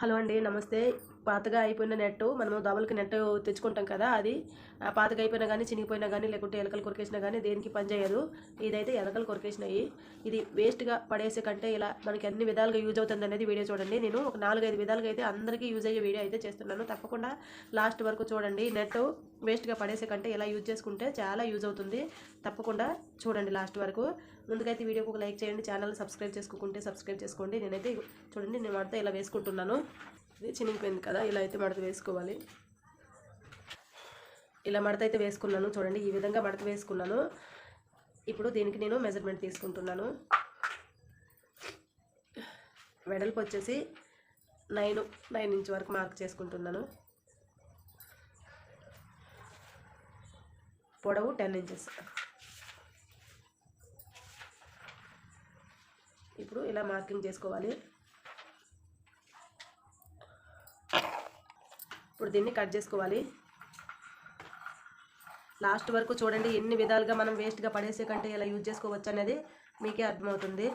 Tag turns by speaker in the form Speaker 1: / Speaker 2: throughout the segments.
Speaker 1: Hello అండి నమస్తే. పాతగా అయిపోయిన నెట్ మనము దవలకి నెట్ తెచ్చుకుంటాం కదా అది. పాతగా అయిపోయినా కానీ చినిగిపోయినా కానీ లేకుంటే ఎలకలు కొరికేసినా కానీ దేనికి పనిచేయదు ఇదైతే ఎలకలు కొరికేసినాయి. ఇది వేస్ట్గా పడేసే కంటే ఇలా మనకి అన్ని విధాలుగా యూజ్ అవుతుంది అనేది వీడియో చూడండి. నేను ఒక నాలుగైదు విధాలుగా అయితే అందరికీ యూజ్ అయ్యే వీడియో అయితే చేస్తున్నాను. తప్పకుండా లాస్ట్ వరకు చూడండి. నెట్ వేస్ట్గా పడేసే కంటే ఇలా యూజ్ చేసుకుంటే చాలా యూజ్ అవుతుంది. తప్పకుండా చూడండి లాస్ట్ వరకు. ముందుకైతే వీడియోకి ఒక లైక్ చేయండి. ఛానల్ సబ్స్క్రైబ్ చేసుకోకుంటే సబ్స్క్రైబ్ చేసుకోండి. నేనైతే చూడండి నేను వాడితే ఇలా వేసుకుంటున్నాను. ఇది చినిగిపోయింది కదా ఇలా అయితే మడత వేసుకోవాలి. ఇలా మడత అయితే వేసుకున్నాను చూడండి ఈ విధంగా మడత వేసుకున్నాను. ఇప్పుడు దీనికి నేను మెజర్మెంట్ తీసుకుంటున్నాను. వెడల్పు వచ్చేసి నైన్ నైన్ ఇంచ్ వరకు మార్క్ చేసుకుంటున్నాను. పొడవు టెన్ ఇంచెస్. ఇప్పుడు ఇలా మార్కింగ్ చేసుకోవాలి. ఇప్పుడు దీన్ని కట్ చేసుకోవాలి. లాస్ట్ వరకు చూడండి ఎన్ని విధాలుగా మనం వేస్ట్గా పడేసే కంటే ఇలా యూజ్ చేసుకోవచ్చు అనేది మీకే అర్థమవుతుంది.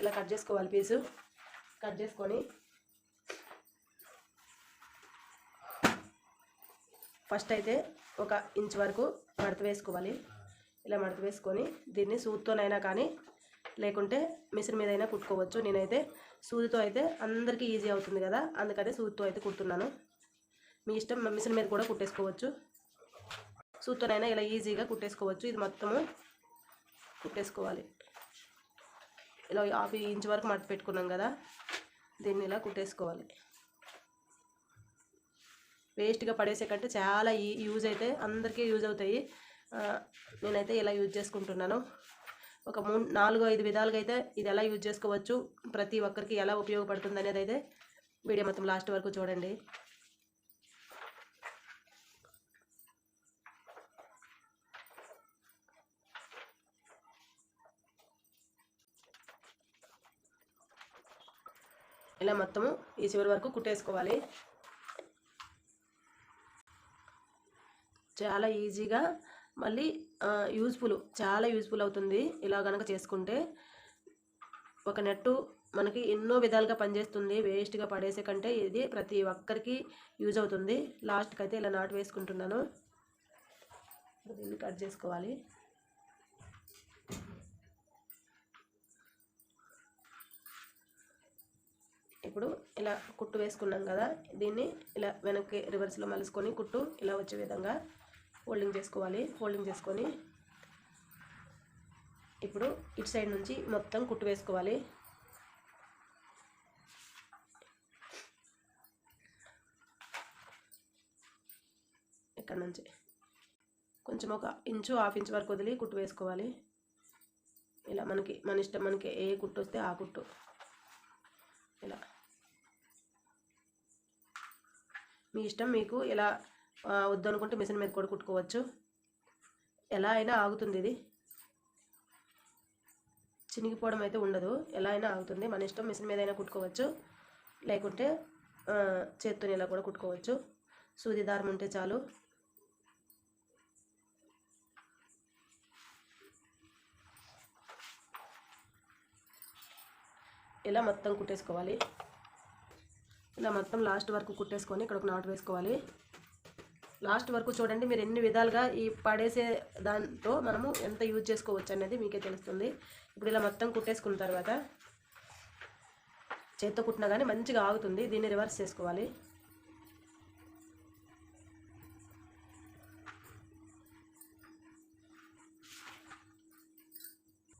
Speaker 1: ఇలా కట్ చేసుకోవాలి పీసు కట్ చేసుకొని ఫస్ట్ అయితే ఒక ఇంచ్ వరకు మడత వేసుకోవాలి. ఇలా మడత వేసుకొని దీన్ని సూత్తోనైనా కానీ లేకుంటే మిషన్ మీద అయినా కుట్టుకోవచ్చు. నేనైతే సూదితో అయితే అందరికీ ఈజీ అవుతుంది కదా? అందుకనే సూదితో అయితే కుడుతున్నాను. మీ ఇష్టం మిషన్ మీద కూడా కుట్టేసుకోవచ్చు. సూత్తోనైనా ఇలా ఈజీగా కుట్టేసుకోవచ్చు. ఇది మొత్తము కుట్టేసుకోవాలి. ఇలా హాఫ్ ఇంచ్ వరకు మట్టి పెట్టుకున్నాం కదా? దీన్ని ఇలా కుట్టేసుకోవాలి. వేస్ట్గా పడేసే కంటే చాలా ఈ- యూజ్ అయితే అందరికీ యూజ్ అవుతాయి. నేనైతే ఇలా యూజ్ చేసుకుంటున్నాను. ఒక మూడు నాలుగు ఐదు విధాలుగా అయితే ఇది ఎలా యూజ్ చేసుకోవచ్చు ప్రతి ఒక్కరికి ఎలా ఉపయోగపడుతుంది అనేది అయితే వీడియో మొత్తం లాస్ట్ వరకు చూడండి. ఇలా మొత్తము ఈ చివరి వరకు కుట్టేసుకోవాలి. చాలా ఈజీగా మళ్ళీ యూజ్ఫుల్ చాలా యూజ్ఫుల్ అవుతుంది. ఇలా కనుక చేసుకుంటే ఒక నెట్టు మనకి ఎన్నో విధాలుగా పనిచేస్తుంది. వేస్ట్గా పడేసే కంటే ఇది ప్రతి ఒక్కరికి యూజ్ అవుతుంది. లాస్ట్కి అయితే ఇలా నాటు వేసుకుంటున్నాను. దీన్ని కట్ చేసుకోవాలి. ఇప్పుడు ఇలా కుట్టు వేసుకున్నాం కదా దీన్ని ఇలా వెనక్కి రివర్స్లో మలుసుకొని కుట్టు ఇలా వచ్చే విధంగా ఫోల్డింగ్ చేసుకోవాలి. ఫోల్డింగ్ చేసుకొని ఇప్పుడు ఇటు సైడ్ నుంచి మొత్తం కుట్టు వేసుకోవాలి. ఇక్కడ నుంచి కొంచెం ఒక ఇంచు హాఫ్ ఇంచ్ వరకు వదిలి కుట్టు వేసుకోవాలి. ఇలా మనకి మన ఇష్టం మనకి ఏ కుట్టు వస్తే ఆ కుట్టు. ఇలా. మీ ఇష్టం మీకు ఇలా వద్దనుకుంటే మిషన్ మీద కూడా కుట్టుకోవచ్చు. ఎలా అయినా ఆగుతుంది ఇది. చినిగిపోవడం అయితే ఉండదు. ఎలా అయినా ఆగుతుంది. మన ఇష్టం మిషన్ మీద అయినా కుట్టుకోవచ్చు. లేకుంటే చేత్తో ఇలా కూడా కుట్టుకోవచ్చు. సూది దారం ఉంటే చాలు. ఇలా మొత్తం కుట్టేసుకోవాలి. ఇలా మొత్తం లాస్ట్ వరకు కుట్టేసుకొని ఇక్కడ ఒక నాటు వేసుకోవాలి. లాస్ట్ వరకు చూడండి మీరు ఎన్ని విధాలుగా ఈ పడేసే దాంతో మనము ఎంత యూజ్ చేసుకోవచ్చు అనేది మీకే తెలుస్తుంది. ఇప్పుడు ఇలా మొత్తం కుట్టేసుకున్న తర్వాత చేత్తో కుట్టినా కానీ మంచిగా ఆగుతుంది. దీన్ని రివర్స్ చేసుకోవాలి.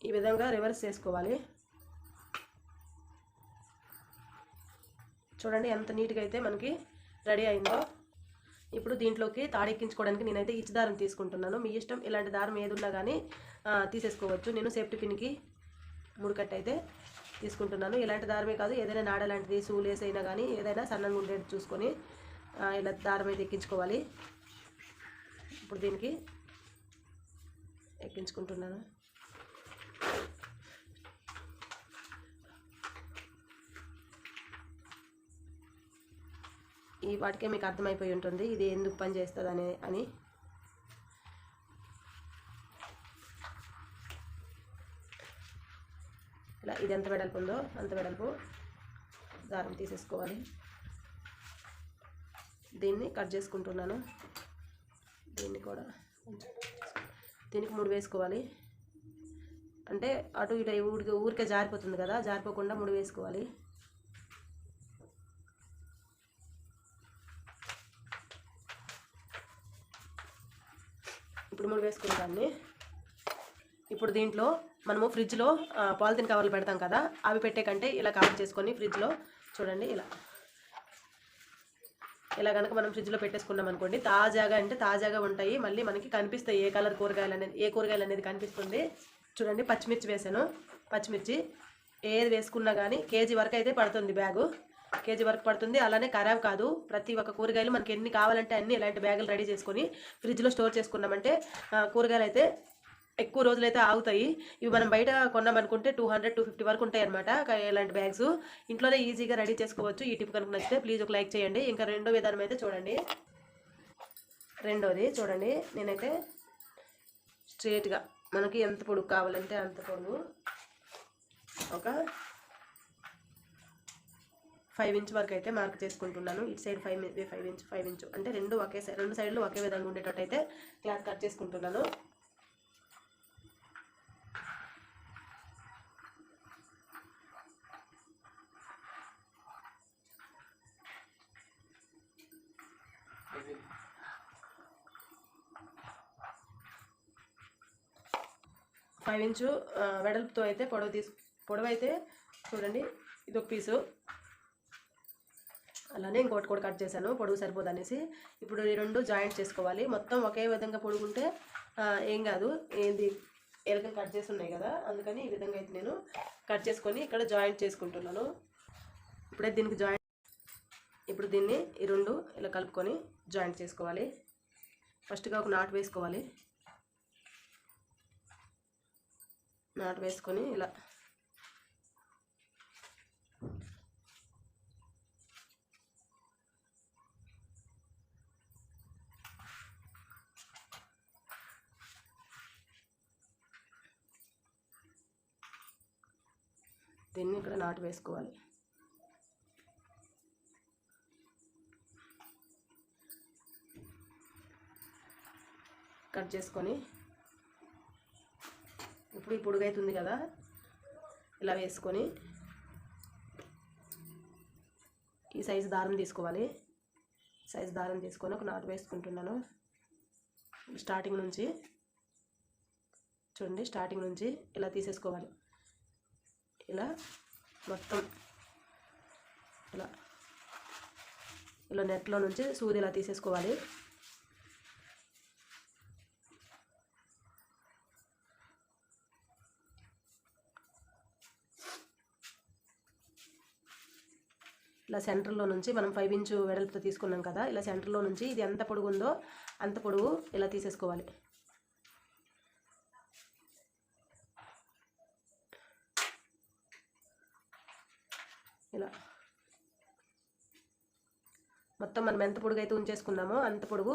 Speaker 1: ఈ విధంగా రివర్స్ చేసుకోవాలి. చూడండి ఎంత నీట్గా అయితే మనకి రెడీ అయిందో. ఇప్పుడు దీంట్లోకి తాడెక్కించుకోవడానికి నేనైతే ఇచ్చి దారం తీసుకుంటున్నాను. మీ ఇష్టం ఇలాంటి దారం ఏదున్నా కానీ తీసేసుకోవచ్చు. నేను సేఫ్టీ పిన్కి ముడికట్టు అయితే తీసుకుంటున్నాను. ఇలాంటి దారమే కాదు ఏదైనా నాడ లాంటిది సూలేస్ అయినా కానీ ఏదైనా సన్నగా ఉండేది చూసుకొని ఇలా దారం అయితే ఎక్కించుకోవాలి. ఇప్పుడు దీనికి ఎక్కించుకుంటున్నాను. ఈ వాటికే మీకు అర్థమైపోయి ఉంటుంది. ఇది ఎందుకు పని చేస్తుంది అని ఇలా ఇది ఎంత వెడల్పు ఉందో అంత వెడల్పు దారం తీసేసుకోవాలి. దీన్ని కట్ చేసుకుంటున్నాను. దీన్ని కూడా దీనికి మూడు వేసుకోవాలి. అంటే అటు ఇటు ఊరికే ఊరికే జారిపోతుంది కదా జారిపోకుండా మూడు వేసుకోవాలి. మూడు వేసుకున్న దాన్ని ఇప్పుడు దీంట్లో మనము ఫ్రిడ్జ్లో పాలిథిన్ కవర్లు పెడతాం కదా అవి పెట్టే కంటే ఇలా కవర్ చేసుకొని ఫ్రిడ్జ్లో చూడండి ఇలా. ఇలా కనుక మనం ఫ్రిడ్జ్లో పెట్టేసుకున్నాం అనుకోండి తాజాగా అంటే తాజాగా ఉంటాయి. మళ్ళీ మనకి కనిపిస్తాయి ఏ కలర్ కూరగాయలు అనేది ఏ కూరగాయలు అనేది కనిపిస్తుంది. చూడండి పచ్చిమిర్చి వేసాను. పచ్చిమిర్చి ఏది వేసుకున్నా కానీ కేజీ వరకు అయితే పడుతుంది బ్యాగు. కేజీ వరకు పడుతుంది. అలానే ఖరాబ్ కాదు. ప్రతి ఒక్క కూరగాయలు మనకి ఎన్ని కావాలంటే అన్ని ఇలాంటి బ్యాగులు రెడీ చేసుకొని ఫ్రిడ్జ్లో స్టోర్ చేసుకున్నామంటే కూరగాయలు అయితే ఎక్కువ రోజులు అయితే ఆగుతాయి. ఇవి మనం బయట కొన్నామనుకుంటే టూ హండ్రెడ్ టూ ఫిఫ్టీ వరకు ఉంటాయి అనమాట ఇలాంటి బ్యాగ్స్. ఇంట్లోనే ఈజీగా రెడీ చేసుకోవచ్చు. ఈ టిప్ కనుక నచ్చితే ప్లీజ్ ఒక లైక్ చేయండి. ఇంకా రెండో విధానం అయితే చూడండి. రెండోది చూడండి. నేనైతే స్ట్రేట్గా మనకి ఎంత పొడుగు కావాలంటే అంత పొడుగు. ఒక ఫైవ్ ఇంచ్ వరకు అయితే మార్క్ చేసుకుంటున్నాను. ఇటు side five five inch five inch అంటే రెండు ఒకే సైడ్ రెండు సైడ్లు ఒకే విధంగా ఉండేటట్టు అయితే క్లాత్ కట్ చేసుకుంటున్నాను. ఫైవ్ ఇంచు వెడల్పుతో అయితే పొడవు తీసు పొడవు అయితే చూడండి ఇది ఒక పీసు అలానే ఇంకోటి కూడా కట్ చేశాను పొడుగు సరిపోదు అనేసి ఇప్పుడు ఈ రెండు జాయింట్ చేసుకోవాలి. మొత్తం ఒకే విధంగా పొడుగుంటే ఏం కాదు. ఏంది? ఎలకలు కట్ చేసి ఉన్నాయి కదా అందుకని ఈ విధంగా అయితే నేను కట్ చేసుకొని ఇక్కడ జాయింట్ చేసుకుంటున్నాను. ఇప్పుడే దీనికి జాయింట్ ఇప్పుడు దీన్ని ఈ రెండు ఇలా కలుపుకొని జాయింట్ చేసుకోవాలి. ఫస్ట్గా ఒక నాటు వేసుకోవాలి. నాటు వేసుకొని ఇలా దీన్ని ఇక్కడ నాటు వేసుకోవాలి. కట్ చేసుకొని ఇప్పుడు ఈ పొడుగు అవుతుంది కదా ఇలా వేసుకొని ఈ సైజు దారం తీసుకోవాలి. సైజు దారం తీసుకొని ఒక నాటు వేసుకుంటున్నాను. స్టార్టింగ్ నుంచి చూడండి స్టార్టింగ్ నుంచి ఇలా తీసేసుకోవాలి. ఇలా మొత్తం ఇలా. ఇలా నెట్లో నుంచి సూది ఇలా తీసేసుకోవాలి. ఇలా సెంటర్లో నుంచి మనం ఫైవ్ ఇంచు వెడల్పుతో తీసుకున్నాం కదా ఇలా సెంటర్లో నుంచి ఇది ఎంత పొడుగు ఉందో అంత పొడుగు ఇలా తీసేసుకోవాలి. ఇలా. మొత్తం మనం ఎంత పొడుగు అయితే ఉంచేసుకున్నామో అంత పొడుగు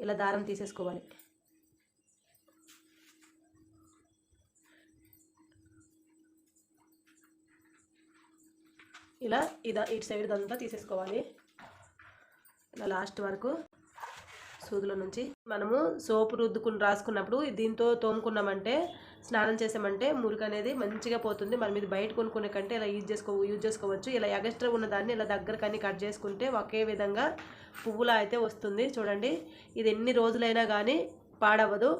Speaker 1: ఇలా దారం తీసేసుకోవాలి. ఇలా ఇదా ఇటు సైడ్ అంతా తీసేసుకోవాలి. ఇలా లాస్ట్ వరకు సూదుల నుంచి మనము సోపు రుద్దుకుని రాసుకున్నప్పుడు దీంతో తోముకున్నామంటే స్నానం చేసామంటే మురికి అనేది మంచిగా పోతుంది. మనం ఇది బయట కొనుక్కునే కంటే ఇలా యూజ్ చేసుకో యూజ్ చేసుకోవచ్చు. ఇలా ఎగస్ట్రా ఉన్న దాన్ని ఇలా దగ్గరకని కట్ చేసుకుంటే ఒకే విధంగా పువ్వులా అయితే వస్తుంది. చూడండి ఇది ఎన్ని రోజులైనా కానీ పాడవదు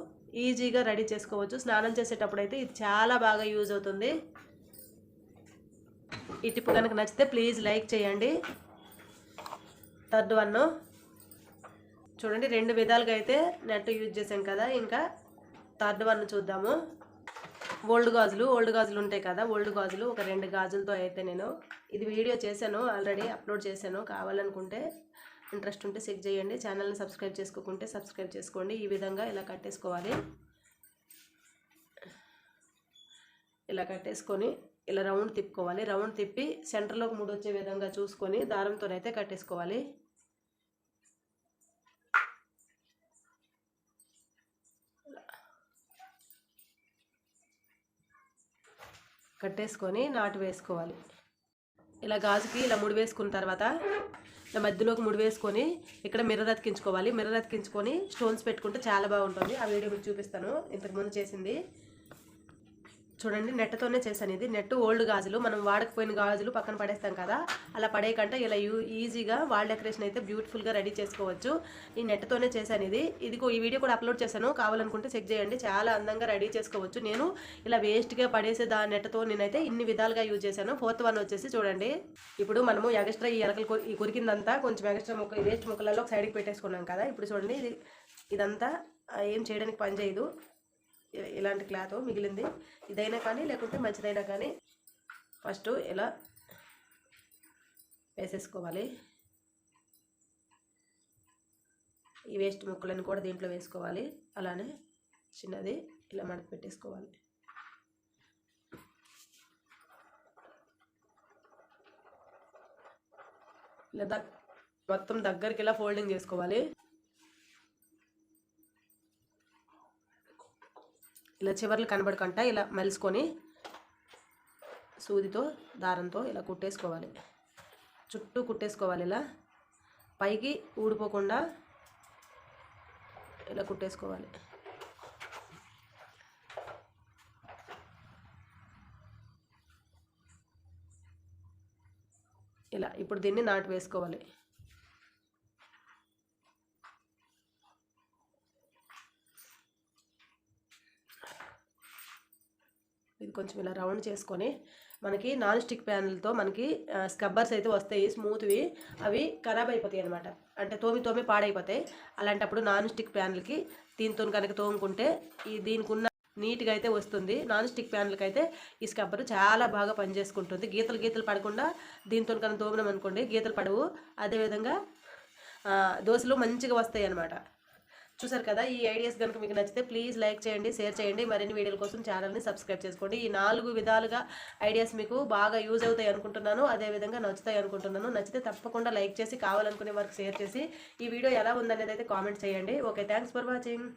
Speaker 1: ఈజీగా రెడీ చేసుకోవచ్చు. స్నానం చేసేటప్పుడు అయితే ఇది చాలా బాగా యూజ్ అవుతుంది. ఈ టిప్ కనుక నచ్చితే ప్లీజ్ లైక్ చేయండి. థర్డ్ వన్ చూడండి రెండు విధాలుగా అయితే నెట్ యూజ్ చేసాం కదా. ఇంకా థర్డ్ వన్ చూద్దాము. ఓల్డ్ గాజులు ఓల్డ్ గాజులు ఉంటాయి కదా. ఓల్డ్ గాజులు ఒక రెండు గాజులతో అయితే నేను ఇది వీడియో చేశాను ఆల్రెడీ అప్లోడ్ చేశాను. కావాలనుకుంటే ఇంట్రెస్ట్ ఉంటే చెక్ చేయండి. ఛానల్ని సబ్స్క్రైబ్ చేసుకోకుంటే సబ్స్క్రైబ్ చేసుకోండి. ఈ విధంగా ఇలా కట్టేసుకోవాలి. ఇలా కట్టేసుకొని ఇలా రౌండ్ తిప్పుకోవాలి. రౌండ్ తిప్పి సెంటర్లోకి మూడు వచ్చే విధంగా చూసుకొని దారంతోనైతే కట్టేసుకోవాలి. కట్టేసుకొని నాటు వేసుకోవాలి. ఇలా గాజుకి ఇలా ముడి వేసుకున్న తర్వాత ఇలా మధ్యలోకి ముడి వేసుకొని ఇక్కడ మిర్రర్ అతికించుకోవాలి. మిర్రర్ అతికించుకొని స్టోన్స్ పెట్టుకుంటే చాలా బాగుంటుంది. ఆ వీడియో మీకు చూపిస్తాను. ఇంతకుముందు చేసింది చూడండి నెట్తోనే చేశాను ఇది. నెట్ ఓల్డ్ గాజులు మనం వాడకపోయిన గాజులు పక్కన పడేస్తాం కదా అలా పడేయకంటే ఇలా యూ ఈజీగా వాల్ డెకరేషన్ అయితే బ్యూటిఫుల్గా రెడీ చేసుకోవచ్చు. ఈ నెట్తోనే చేశాను ఇది. ఇదిగో ఈ వీడియో కూడా అప్లోడ్ చేశాను. కావాలనుకుంటే చెక్ చేయండి. చాలా అందంగా రెడీ చేసుకోవచ్చు. నేను ఇలా వేస్ట్గా పడేసే దా నెట్తో నేనైతే ఇన్ని విధాలుగా యూజ్ చేశాను. ఫోర్త్ వన్ వచ్చేసి చూడండి. ఇప్పుడు మనము ఎగస్ట్రా ఈ ఎలకలు ఈ కొరికిందంతా కొంచెం ఎగస్ట్రా ముక్క వేస్ట్ ముక్కలలో ఒక సైడ్కి పెట్టేసుకున్నాం కదా. ఇప్పుడు చూడండి ఇది ఇదంతా ఏం చేయడానికి పని చేయదు. ఇలాంటి క్లాత్ మిగిలింది. ఇదైనా కానీ లేకుంటే మంచిదైనా కానీ ఫస్ట్ ఇలా వేసేసుకోవాలి. ఈ వేస్ట్ ముక్కలను కూడా దీంట్లో వేసుకోవాలి. అలానే చిన్నది ఇలా మడత పెట్టేసుకోవాలి. ఇలా దగ్ మొత్తం దగ్గరికి ఇలా ఫోల్డింగ్ చేసుకోవాలి. ఇలా చివర్లు కనబడకుండా ఇలా మలుసుకొని సూదితో దారంతో ఇలా కుట్టేసుకోవాలి. చుట్టూ కుట్టేసుకోవాలి ఇలా. పైకి ఊడిపోకుండా ఇలా కుట్టేసుకోవాలి. ఇలా ఇప్పుడు దీన్ని నాటు వేసుకోవాలి. ఇది కొంచెం ఇలా రౌండ్ చేసుకొని మనకి నాన్ స్టిక్ ప్యాన్లతో మనకి స్కబ్బర్స్ అయితే వస్తాయి స్మూత్వి. అవి ఖరాబ్ అయిపోతాయి అనమాట అంటే తోమి తోమి పాడైపోతాయి. అలాంటప్పుడు నాన్ స్టిక్ ప్యాన్లకి దీంతో కనుక తోముకుంటే ఈ దీనికి ఉన్న నీట్గా అయితే వస్తుంది. నాన్ స్టిక్ ప్యాన్లకి అయితే ఈ స్కబ్బర్ చాలా బాగా పనిచేసుకుంటుంది. గీతలు గీతలు పడకుండా దీంతో కనుక తోమినాం అనుకోండి గీతలు పడవు. అదేవిధంగా దోశలు మంచిగా వస్తాయి అనమాట చూసారు కదా ఈ ఐడియాస్ కనుక మీకు నచ్చితే ప్లీజ్ లైక్ చేయండి షేర్ చేయండి. మరిన్ని వీడియోల కోసం ఛానల్ని సబ్స్క్రైబ్ చేసుకోండి. ఈ నాలుగు విధాలుగా ఐడియాస్ మీకు బాగా యూజ్ అవుతాయి అనుకుంటున్నాను. అదేవిధంగా నచ్చుతాయి అనుకుంటున్నాను. నచ్చితే తప్పకుండా లైక్ చేసి కావాలనుకునే వారికి షేర్ చేసి ఈ వీడియో ఎలా ఉందనేది అయితే కామెంట్ చేయండి. Okay thanks for watching